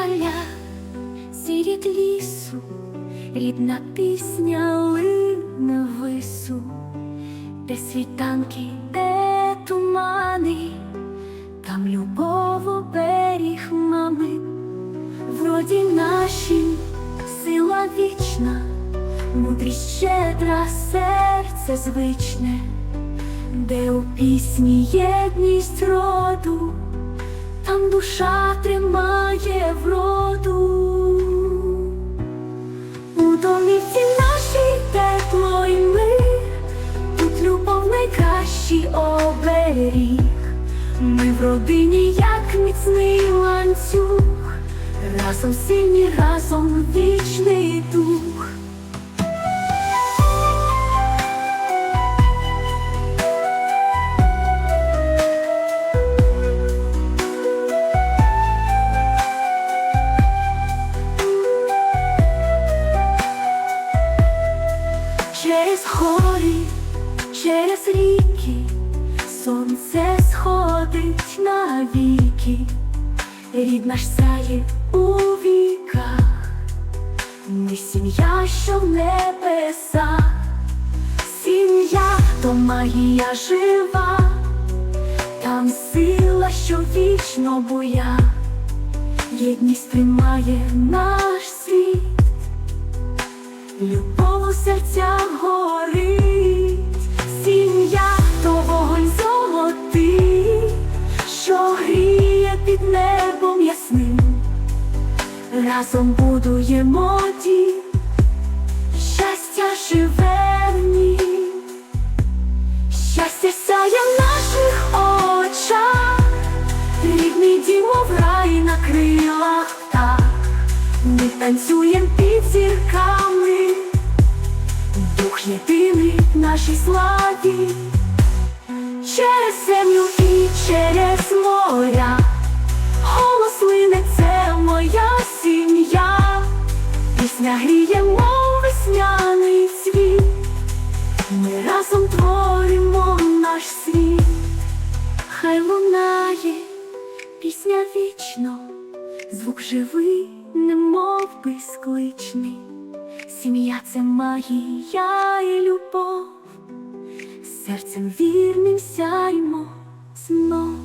поля, сірід лісу, рідна пісня лине вису, де світанки, де тумани, там любов оберіг мами, в роді нашім сила вічна, мудрість щедра, серце звичне, де у пісні єдність роду, там душа тримає вроду. У домівці нашій тепло і мир, тут любов найкращий оберіг. Ми в родині, як міцний ланцюг, разом сильні, разом вічний дух. Через гори, через ріки, сонце сходить навіки, рідна ж сяє у віках, ми сім'я, що в небесах, сім'я то магія жива, там сила, що вічно буя, єдність тримає наш разом будуємо дім, щастя живе в щастя сяє в наших очах, рідний дім, мов рай на крилах птах. Ми танцюєм під зірками, дух єдиний в нашій славі, через землю і через лунає пісня вічно. Звук живий, немов би скличний, сім'я це магія і любов, серцем вірним сяймо знов.